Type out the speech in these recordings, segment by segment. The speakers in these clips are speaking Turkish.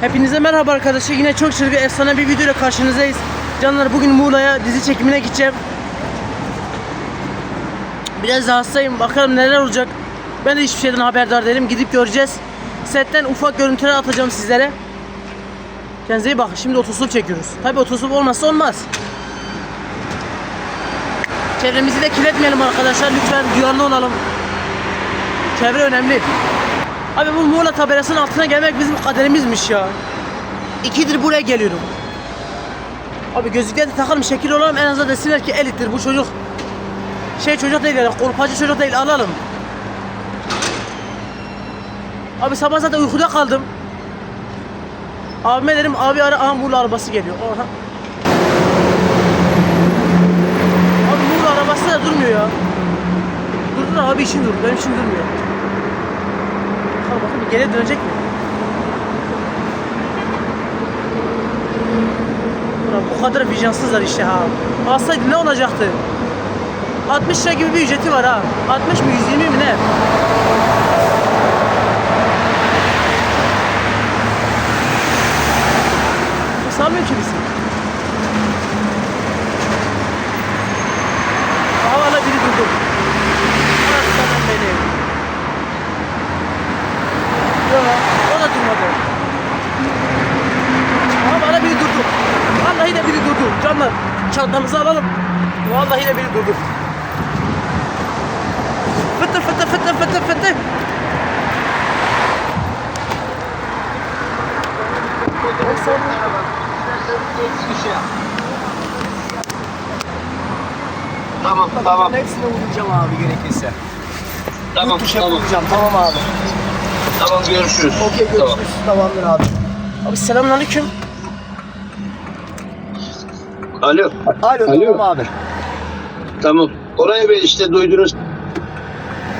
Hepinize merhaba arkadaşlar. Yine çok çılgın efsane bir video ile karşınızdayız. Canlar bugün Muğla'ya dizi çekimine gideceğim. Biraz da hastayım. Bakalım neler olacak. Ben de hiçbir şeyden haberdar değilim. Gidip göreceğiz. Setten ufak görüntüler atacağım sizlere. Kendinize iyi bakın. Şimdi otostop çekiyoruz. Tabi otostop olmazsa olmaz. Çevremizi de kirletmeyelim arkadaşlar. Lütfen duyarlı olalım. Çevre önemli. Abi bu Muğla tabelasının altına gelmek bizim kaderimizmiş ya. İkidir buraya geliyorum. Abi gözlükleri takalım şekil olalım en azından desinler ki elittir bu çocuk. Şey çocuk değil yani korpacı çocuk değil alalım. Abi sabah zaten uykuda kaldım. Abime dedim abi ara aha Muğla arabası geliyor. Oha. Abi Muğla arabası da durmuyor ya. Durdur abi işin dur benim için durmuyor. Bakalım bakın geri dönecek mi? Ulan bu kadar vicdansızlar işte ha. Alsaydı ne olacaktı? 60 lira gibi bir ücreti var ha. 60 mı 120 mi ne? Salmıyor ki bizi. Havala biri durdu. Anasından beni. Yok, o da durmadı. Ama bana biri durdu. Vallahi de biri durdu. Canlar, çantamızı alalım. Vallahi de biri durdu. Fıtı fıtı fıtı fıtı fıtı. Tamam tamam Hepsine vuracağım abi gerekirse. tamam tamam vuracağım tamam abi. Tamam görüşürüz. Okey Tamam. görüşürüz. Tamamdır abi. Abi selamünaleyküm. Alo Alo, Alo. tamam abi. tamam oraya bir işte duydunuz.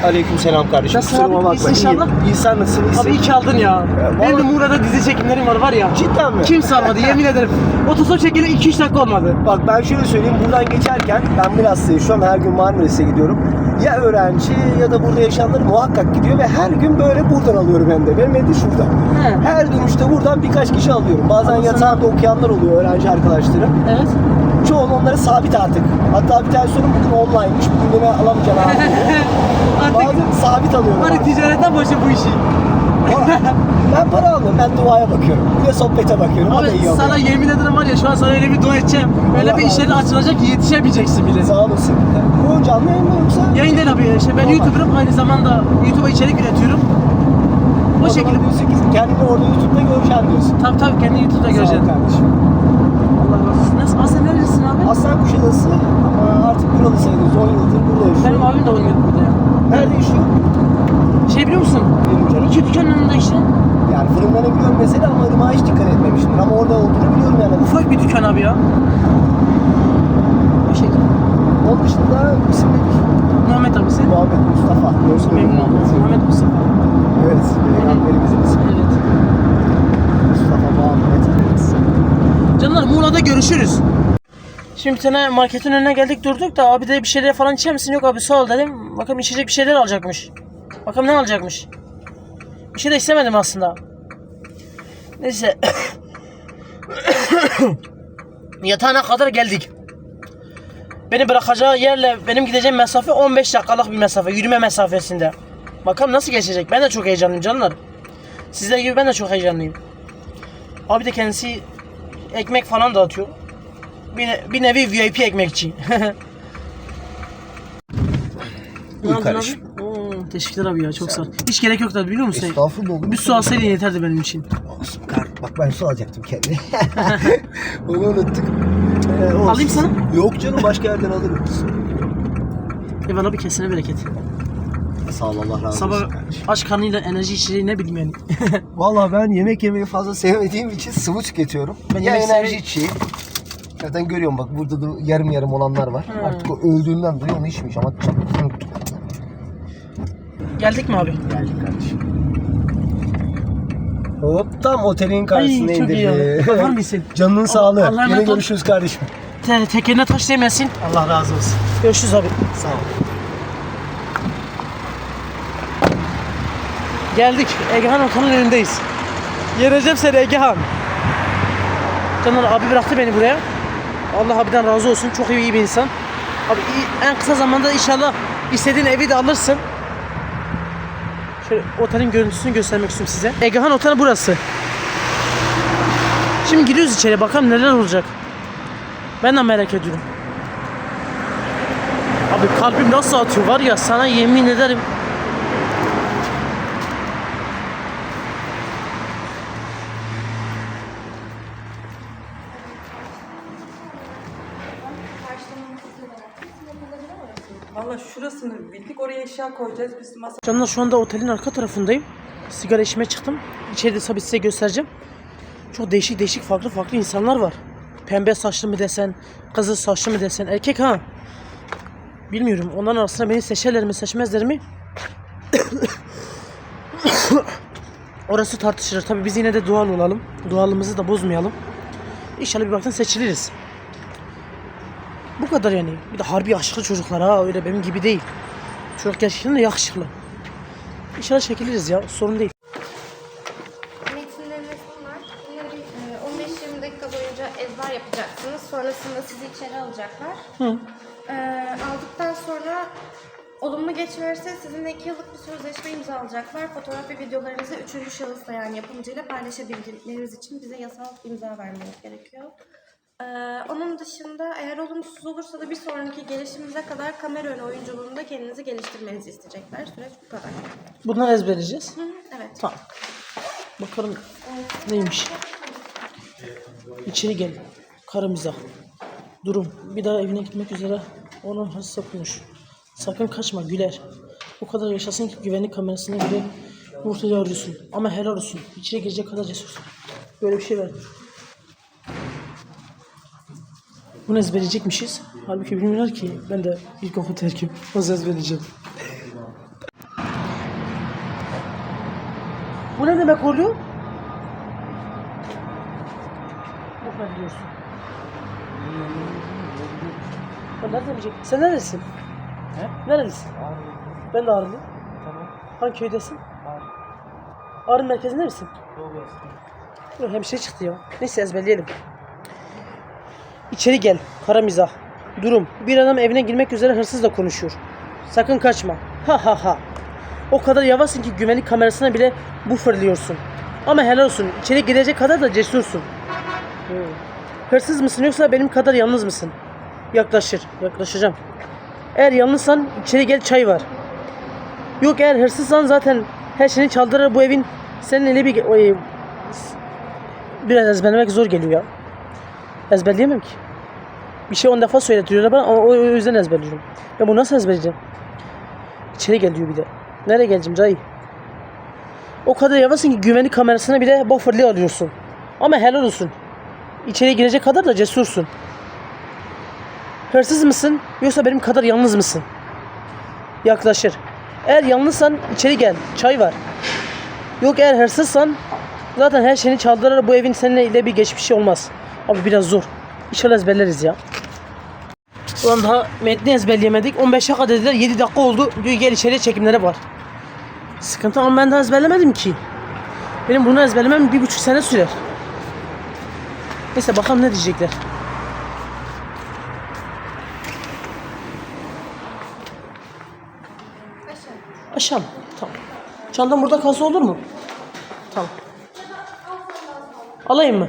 Aleyküm selam kardeşim. Nasılsın Kusuruma abi? bakma. İyisin inşallah. İyiyim. İnsan nasılsın? İyisin. Abi iyi ki aldın ya. vallahi- Benim de Muğla'da dizi çekimlerim var var ya. Cidden mi? Kim sarmadı yemin ederim. Otostop çekili 2-3 dakika olmadı. Bak ben şöyle söyleyeyim. Buradan geçerken ben biraz yaşıyorum. Her gün Marmaris'e gidiyorum. Ya öğrenci ya da burada yaşayanlar muhakkak gidiyor ve her gün böyle buradan alıyorum hem de. Benim ev de şurada. He. Her dönüşte buradan birkaç kişi alıyorum. Bazen Ama yatağında okuyanlar oluyor öğrenci arkadaşlarım. Evet. Çoğun onları sabit artık. Hatta bir tane sorun bugün online'mış. Bugün beni alamayacağım abi. Artık Bazen sabit alıyorum. hani ticaretten boşu bu işi. ben para almıyorum. Ben duaya bakıyorum. Bir de sohbete bakıyorum. iyi Abi oluyor. sana yemin ederim var ya şu an sana öyle bir dua edeceğim. Öyle Allah bir işlerin açılacak ki yetişemeyeceksin bile. Sağ olasın. Bu canlı yayın mı yoksa? Yayın değil abi. İşte ben. YouTuber'ım aynı zamanda YouTube'a içerik üretiyorum. O O şekilde. diyorsun ki kendini orada YouTube'da göreceksin diyorsun. Tabii tabii kendi YouTube'da Sağ ol kardeşim. Allah razı olsun. Nasıl? Aslen nerelisin abi? Aslan Kuşadası ama artık buralı sayılırız. 10 yıldır burada yaşıyor. Benim abim de oynuyor burada ya. Nerede yaşıyor? Şey biliyor musun? Benim canım. İki dükkanın önünde işte. Yani fırınlarını biliyorum mesela ama ırmağa hiç dikkat etmemişimdir. Ama orada olduğunu biliyorum yani. Ufak bir dükkan abi ya. O şekilde. Onun dışında isim nedir? Muhammed abisi. Muhammed Mustafa. Yoksa Memnun oldum. Muhammed Mustafa. Evet. Peygamberimizin ismi. Evet. Mustafa Muhammed. Canlar Muğla'da görüşürüz. Şimdi bir tane marketin önüne geldik durduk da abi de bir şeyler falan içer misin? Yok abi sağ ol dedim. Bakalım içecek bir şeyler alacakmış. Bakalım ne alacakmış. Bir şey de istemedim aslında. Neyse. Yatağına kadar geldik. Beni bırakacağı yerle benim gideceğim mesafe 15 dakikalık bir mesafe. Yürüme mesafesinde. Bakalım nasıl geçecek. Ben de çok heyecanlıyım canlar. Sizler gibi ben de çok heyecanlıyım. Abi de kendisi ekmek falan dağıtıyor. Bir, ne- bir nevi VIP ekmekçi. Aldın kardeşim. Teşekkürler abi ya çok sağ ol. Hiç gerek yok tabii biliyor musun? Estağfurullah. olur mu? Bir su alsaydın yeterdi benim için. Olsun kar- Bak ben su alacaktım kendime. Onu unuttuk. Ee, olsun. Alayım sana. Yok canım başka yerden alırım. Eyvallah bir kesene bereket. Sağ ol Allah razı olsun Sabah kardeşim. aç karnıyla enerji içeceği ne bileyim yani. Valla ben yemek yemeyi fazla sevmediğim için sıvı tüketiyorum. Ben ya yemek enerji içeyim. Zaten görüyorum bak burada da yarım yarım olanlar var. Artık o öldüğünden dolayı onu içmeyeceğim. Çabuk unuttum. Geldik mi abi? Geldik kardeşim. Hop tam otelin Ay karşısına çok iyi indirdi. Mısın? Canının sağlığı. Allah'a Yine emanet ol. görüşürüz kardeşim. Te tekerine taş değmesin. Allah razı olsun. Görüşürüz abi. Sağ ol. Geldik. Egehan Otel'in önündeyiz. Yeneceğim seni Egehan. Canlar abi bıraktı beni buraya. Allah abiden razı olsun. Çok iyi, iyi bir insan. Abi iyi- en kısa zamanda inşallah istediğin evi de alırsın. Şöyle otelin görüntüsünü göstermek istiyorum size. Egehan Otel burası. Şimdi giriyoruz içeri bakalım neler olacak. Ben de merak ediyorum. Abi kalbim nasıl atıyor var ya sana yemin ederim. Oraya eşya koyacağız biz masa. Canlar şu anda otelin arka tarafındayım. Sigara içmeye çıktım. İçeride tabii size göstereceğim. Çok değişik değişik farklı farklı insanlar var. Pembe saçlı mı desen, kızıl saçlı mı desen, erkek ha. Bilmiyorum. Onların arasında beni seçerler mi seçmezler mi? Orası tartışılır. Tabii biz yine de doğal olalım. Doğalımızı da bozmayalım. İnşallah bir baktan seçiliriz. Bu kadar yani. Bir de harbi yakışıklı çocuklar ha. Öyle benim gibi değil. Çocuk gerçekten de yakışıklı. İnşallah çekiliriz ya. Sorun değil. E, 15-20 dakika boyunca ezber yapacaksınız. Sonrasında sizi içeri alacaklar. Hı. E, aldıktan sonra olumlu geçirirse sizinle 2 yıllık bir sözleşme imzalayacaklar. Fotoğraf ve videolarınızı üçüncü şahısla yani yapımcıyla paylaşabildikleriniz için bize yasal imza vermeniz gerekiyor. E, onun dışında eğer olumsuz olursa da bir sonraki gelişimize kadar kamera önü oyunculuğunda kendinizi geliştirmenizi isteyecekler. Süreç bu kadar. Bunları ezberleyeceğiz. Hı, evet. Tamam. Bakalım neymiş. İçeri gel. Karımıza. Durum. Bir daha evine gitmek üzere. Onun hasta konuş. Sakın kaçma Güler. O kadar yaşasın ki güvenlik kamerasına bile ortaya arıyorsun. Ama helal olsun. İçeri girecek kadar cesursun. Böyle bir şey verdim. Bunu ezberleyecekmişiz. Halbuki bilmiyorlar ki ben de ilkokul terkim. Nasıl ezberleyeceğim? Bu ne demek oluyor? Bu kadar diyorsun. Ben nereden bilecek? Sen neredesin? He? Nerelisin? Ben de Ağrılıyım. Tamam. Hangi köydesin? Ağrı merkezinde misin? Yok hemşire çıktı ya. Neyse ezberleyelim. İçeri gel. Kara mizah. Durum. Bir adam evine girmek üzere hırsızla konuşuyor. Sakın kaçma. Ha ha ha. O kadar yavaşsın ki güvenlik kamerasına bile bu fırlıyorsun. Ama helal olsun. İçeri girecek kadar da cesursun. Hmm. Hırsız mısın yoksa benim kadar yalnız mısın? Yaklaşır. Yaklaşacağım. Eğer yalnızsan içeri gel çay var. Yok eğer hırsızsan zaten her şeyini çaldırır bu evin senin eli bir... Biraz ezberlemek zor geliyor ya. Ezberleyemem ki. Bir şey on defa söyletiyorlar bana o, o yüzden ezberliyorum. Ya bu nasıl ezberleyeceğim? İçeri gel diyor bir de. Nereye geleceğim Cahil? O kadar yavaşsın ki güvenlik kamerasına bile bufferli alıyorsun. Ama helal olsun. İçeri girecek kadar da cesursun. Hırsız mısın yoksa benim kadar yalnız mısın? Yaklaşır. Eğer yalnızsan içeri gel. Çay var. Yok eğer hırsızsan zaten her şeyini çaldırır bu evin seninle bir geçmişi olmaz. Abi biraz zor. İnşallah ezberleriz ya. Ulan daha metni ezberleyemedik. 15 dakika dediler. 7 dakika oldu. Diyor gel içeriye çekimlere var. Sıkıntı ama ben daha ezberlemedim ki. Benim bunu ezberlemem bir buçuk sene sürer. Neyse bakalım ne diyecekler. Aşağı. Tamam. Çantam burada kalsa olur mu? Tamam. Alayım mı?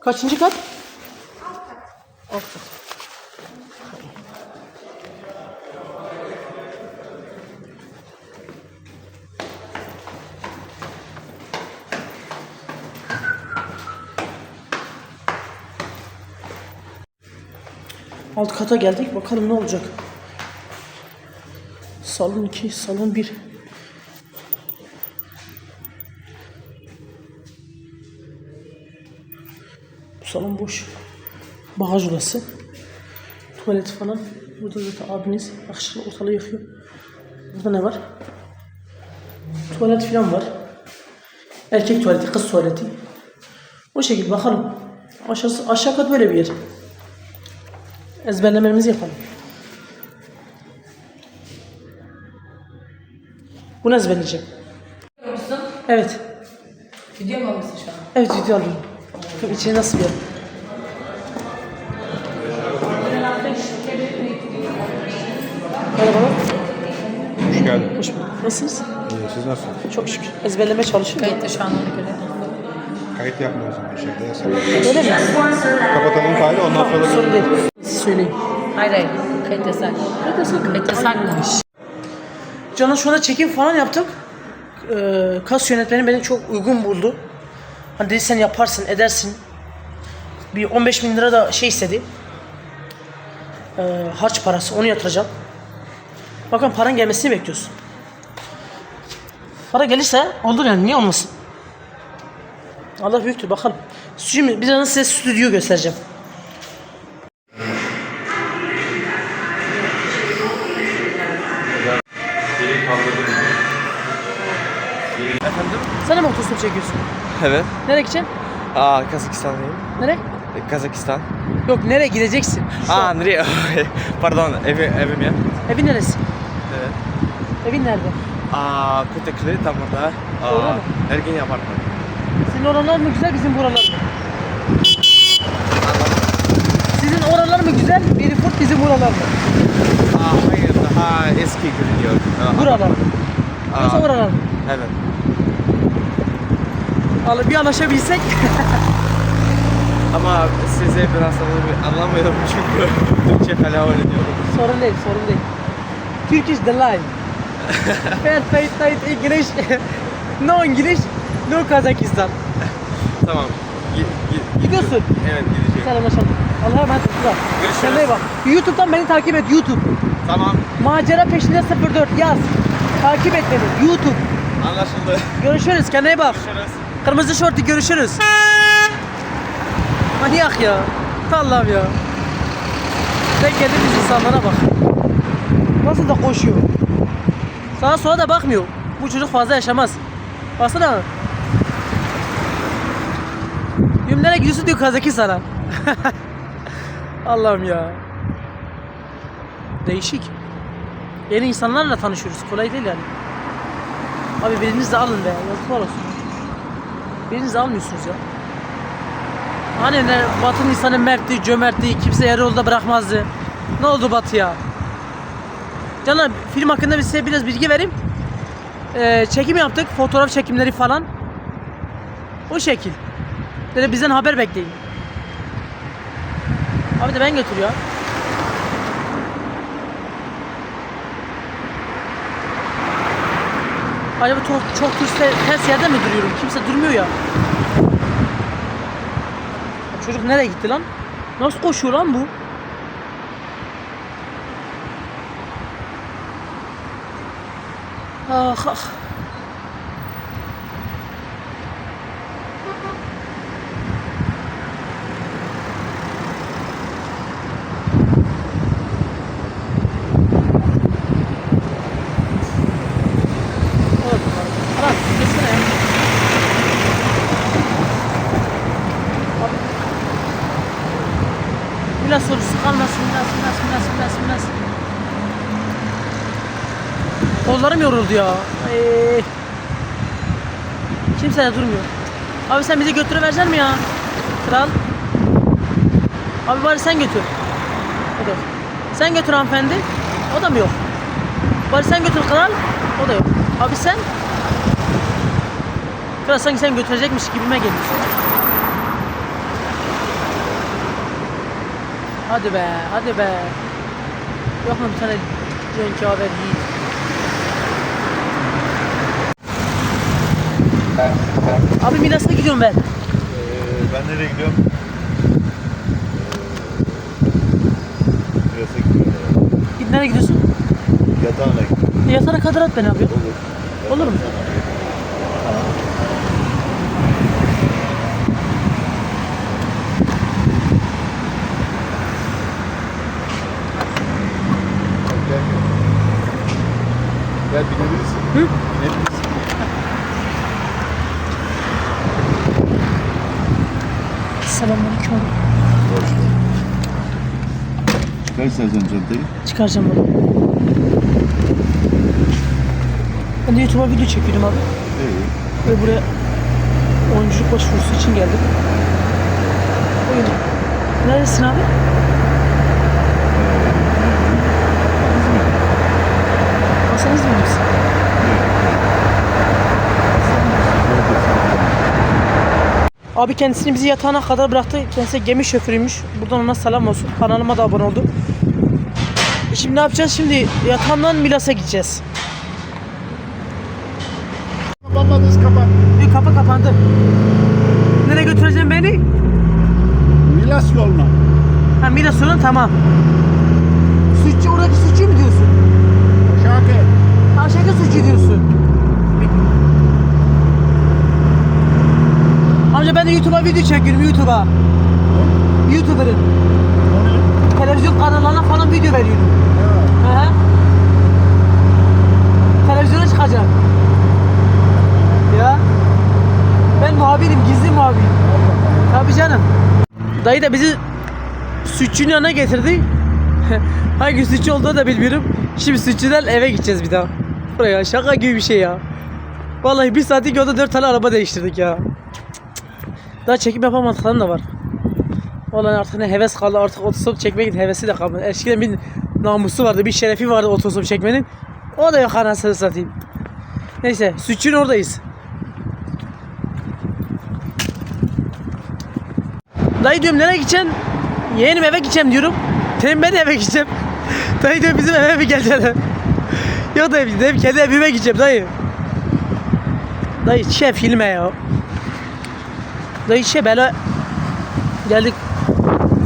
Kaçıncı kat? Alt kat. Alt kata geldik. Bakalım ne olacak. Salon 2, salon 1. salon boş. Bagaj odası. Tuvalet falan. Burada zaten abiniz akşam ortalığı yakıyor. Burada ne var? Tuvalet falan var. Erkek tuvaleti, kız tuvaleti. O şekilde bakalım. Aşağısı, aşağı kat böyle bir yer. Ezberlememizi yapalım. Bunu ezberleyeceğim. Musun? Evet. Video mu almışsın şu an? Evet video alıyorum. Bakın içine nasıl bir yer. Merhabalar. Hoş geldin. Hoş bulduk. Nasılsınız? İyi, siz nasılsınız? Çok şükür. Ezberlemeye çalışıyorum. Kayıtta şu an ona göre. Kayıt yapmıyoruz ama şeyde yasak. Öyle mi? Kapatalım kaydı ondan sonra Sorun değil. Siz söyleyin. Hayır hayır. Kayıt yasak. Kayıt yasak. Kayıt yasakmış. Can'a şu anda çekim falan yaptık. Ee, kas yönetmeni beni çok uygun buldu. Hani dedi sen yaparsın, edersin. Bir 15 bin lira da şey istedi. Ee, harç parası, onu yatıracağım. Bakın paran gelmesini bekliyorsun. Para gelirse olur yani, niye olmasın? Allah büyüktür, bakalım. Şimdi birazdan size stüdyo göstereceğim. Efendim? Sen de mi otostop çekiyorsun? Evet. Nereye gideceksin? Aa Kazakistan'dayım. Nereye? E, Kazakistan. Yok nereye gideceksin? Şu Aa an. nereye? Pardon evi, evim ya. Evin neresi? Evet. Evin nerede? Aa Kutekli tam orada. Doğru Aa, mu? Ergin apartman. Senin oralar mı güzel bizim buralar mı? Sizin oralar mı güzel? Berifurt bizim buralar mı? Aa hayır daha eski görünüyor. Aa, Buralar mı? Aa, Yoksa oralar mı? Evet. Al- Bir anlaşabilsek. Ama size biraz anlam- anlamıyorum çünkü Türkçe hala öğreniyorum. sorun değil, sorun değil. Turkish the line. Perfect night English. no English, no Kazakistan. Tamam. Gi- gi- Gidiyorsun. Evet gideceğim. Selamlaşalım. Allah'a emanet ol. Görüşürüz. Kendine bak. YouTube'dan beni takip et YouTube. Tamam. Macera peşinde 04 yaz. Takip et beni. YouTube. Anlaşıldı. Görüşürüz. Kendine bak. Görüşürüz. Kırmızı şortu görüşürüz. Manyak ya. Allah'ım ya. Sen geldiğimiz insanlara bak. Nasıl da koşuyor. Sağa sola da bakmıyor. Bu çocuk fazla yaşamaz. Baksana. Nereye gidiyorsun diyor Kazaki sana. Allah'ım ya. Değişik. Yeni insanlarla tanışıyoruz. Kolay değil yani. Abi biriniz de alın be. Yazıklar olsun. Biriniz de almıyorsunuz ya. Hani ne Batı'nın insanı mertti, cömertti, kimse yarı yolda bırakmazdı. Ne oldu Batı ya? Canım film hakkında bir size biraz bilgi vereyim. Ee, çekim yaptık, fotoğraf çekimleri falan. O şekil. Dedi bizden haber bekleyin. Abi de ben götür Acaba çok, çok ters, ters yerde mi duruyorum? Kimse durmuyor ya. Çocuk nereye gitti lan? Nasıl koşuyor lan bu? Ah ah. Evet. Aras, geçsene ya. Biraz sorusu kalmasın, biraz, biraz, biraz, biraz, biraz. Kollarım yoruldu ya. Ay. Kimse de durmuyor. Abi sen bizi götürüverecek mi ya? Kral. Abi bari sen götür. O. Sen götür hanımefendi. O da mı yok? Bari sen götür kral. O da yok. Abi sen? Kral sanki sen götürecekmiş gibime geliyor. Hadi be, hadi be. Yok mu bir tane? Abi Milas'a gidiyorum ben. Ee, ben nereye gidiyorum? Ee, Biraz gidiyorum. Git nereye gidiyorsun? Yatağına gidiyorum. Yatana kadar at beni abi. Olur. Olur mu? Gel. Gel binebilirsin. Hı? Binebilirsin. Selamünaleyküm abi. Çıkar istersen çantayı. Çıkaracağım bunu. Ben de YouTube'a video çekiyordum abi. İyi. Ve buraya oyunculuk başvurusu için geldim. Oyun. Neredesin abi? İzmir'de misin? Abi kendisini bizi yatağına kadar bıraktı. Kendisi gemi şoförüymüş. Buradan ona selam olsun. Kanalıma da abone oldu. Şimdi ne yapacağız? Şimdi yatağından Milas'a gideceğiz. Kapanmadınız kapan. Bir kapı kapandı. Nereye götüreceğim beni? Milas yoluna. Ha Milas yoluna tamam. Sütçü oradaki sütçü mü diyorsun? Şarkı. Aşağıda sütçü diyorsun. Amca ben de YouTube'a video çekiyorum YouTube'a. YouTuber'ın. Televizyon kanallarına falan video veriyorum. Hı hı. Televizyona çıkacağım. Ya. Ben muhabirim, gizli muhabir. Tabii canım. Dayı da bizi sütçünün yanına getirdi. Hangi sütçü olduğunu da bilmiyorum. Şimdi sütçüden eve gideceğiz bir daha. Buraya şaka gibi bir şey ya. Vallahi bir saatlik yolda dört tane araba değiştirdik ya. Daha çekim yapamadıklarım da var. Vallahi artık ne heves kaldı artık otostop çekmek hevesi de kalmadı. Eskiden bir namusu vardı, bir şerefi vardı otostop çekmenin. O da yok anasını satayım. Neyse sütçünün oradayız. Dayı diyorum nereye gideceksin? Yeğenim eve gideceğim diyorum. Dedim ben eve gideceğim. Dayı diyor bizim eve mi geleceksin? Yok dayı dedim kendi evime gideceğim dayı. Dayı şef filme ya. Dayı şey böyle geldik.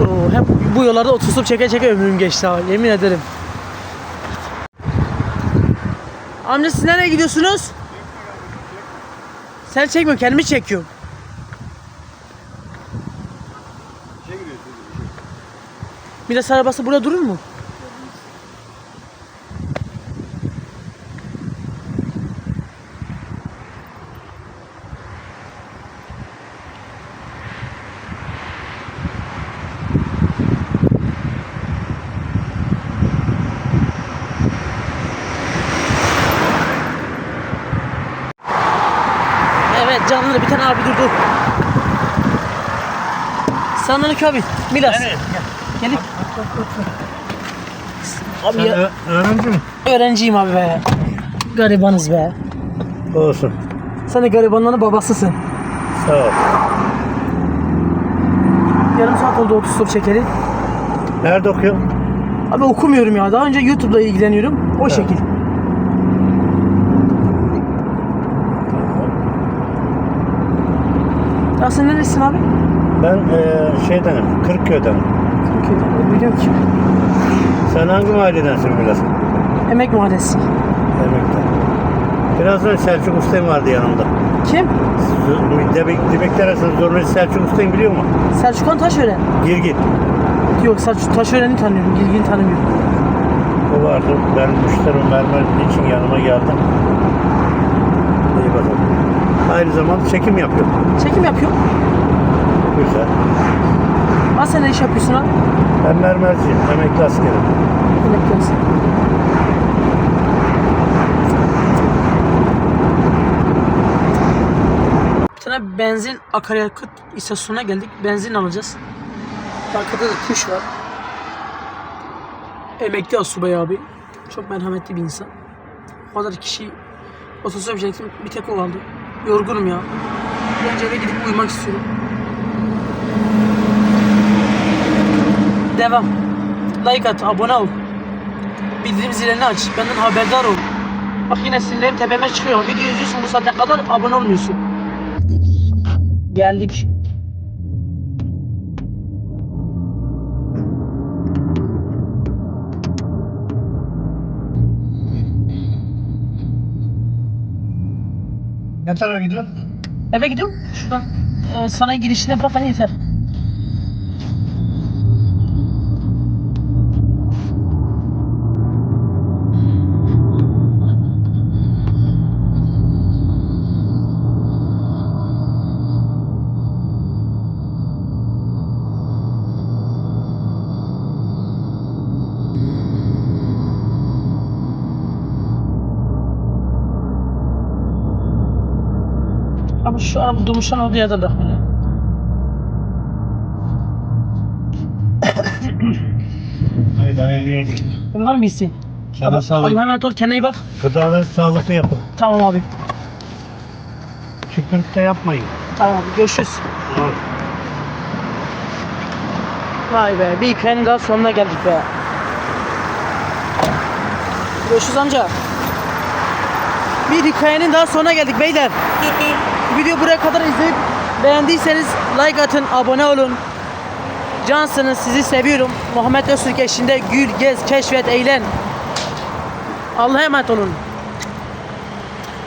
Oo, hep bu yollarda otostop çeke çeke ömrüm geçti ha yemin ederim. Amca siz nereye gidiyorsunuz? Sen çekmiyorsun kendimi çekiyorum. Milas arabası burada durur mu? Evet canlı bir tane abi durdu. Selamünaleyküm abi. Milas. Gelin. Abi ya, öğrenci mi? öğrenciyim abi be. Garibanız be. Olsun. Sen de garibanların babasısın. Sağ ol. Yarım saat oldu otostop çekeli. Nerede okuyorsun? Abi okumuyorum ya. Daha önce YouTube'da ilgileniyorum. O şekil. Sen neresin abi? Ben eee şeydenim, Kırkköy'denim. Türkiye'de. Biliyorum ki. Sen hangi mahalledensin biraz? Emek Mahallesi. Emek'te. Birazdan Selçuk Usta'yım vardı yanımda. Kim? Dibek, Dibekler arasında zurnacı Selçuk Usta'yım biliyor musun? Selçukhan Taşören. Gir git. Yok Selçuk Taşören'i tanıyorum. Gilgin tanımıyorum. O vardı. Ben müşterim vermek için yanıma geldim. Aynı zamanda çekim yapıyorum. Çekim yapıyor. Güzel. Aa sen ne iş yapıyorsun abi? Ben mermerciyim. Emekli askerim. Emekli? Bir tane benzin akaryakıt istasyonuna geldik. Benzin alacağız. Arkada da kuş var. Emekli asubay abi. Çok merhametli bir insan. O kadar kişi otostop. Bir tek o kaldı. Yorgunum ya. Bir önce eve gidip uyumak istiyorum. Devam. Like at, abone ol. Bildirim zilini aç. Benden haberdar ol. Bak yine sinirlerim tepeme çıkıyor. Video izliyorsun bu saate kadar abone olmuyorsun. Geldik. Ne tarafa gidiyorsun? Eve gidiyorum. Şuradan e, sanayi girişine bırak beni yeter. Şu araba durmuşan olduğu yerde de. Haydi haydi. Var mı isteğin? Sana Allah'a sağlık. emanet ol kendine iyi bak. Gıdaları sağlıklı yapın. Tamam abi. De yapmayın. Tamam abi görüşürüz. Vay be bir hikayenin daha sonuna geldik be. Görüşürüz amca. Bir hikayenin daha sonuna geldik beyler. Video buraya kadar izleyip beğendiyseniz like atın, abone olun. Cansınız, sizi seviyorum. Muhammed Öztürk eşliğinde gül, gez, keşfet, eğlen. Allah'a emanet olun.